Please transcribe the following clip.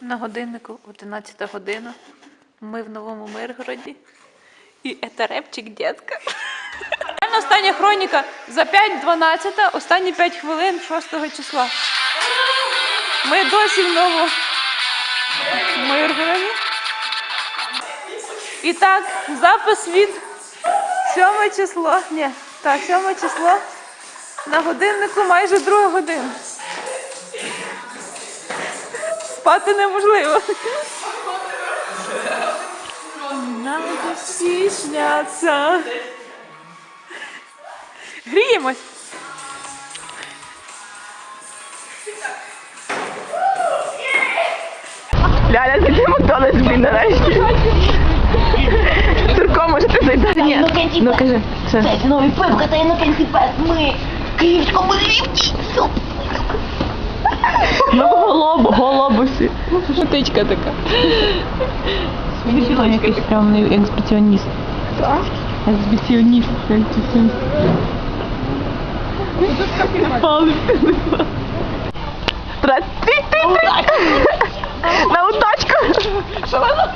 На годиннику 11 година. Ми в Новому Миргороді. І етерепчик дітка. Реально Остання хроніка за 5.12, останні 5 хвилин 6 числа. Ми досі в Новому Миргороді. І так, запис від 7 число. Ні, так, 7 число. На годиннику майже друга година. Спати неможливо. Нам всі сняться. Гріємось. Ляля, зайди в Макдональдс, блін, нарешті. Турко, може ти зайдеш? Ні. Ну кажи. Це новий пивка та пес. Ми київському ліфті. экспедиции. Шуточка такая. Смешилочка. Якийсь прям експедиціоніст. Так? Експедиціоніст. Експедиціоніст. Палив ты На удачку. Шалено.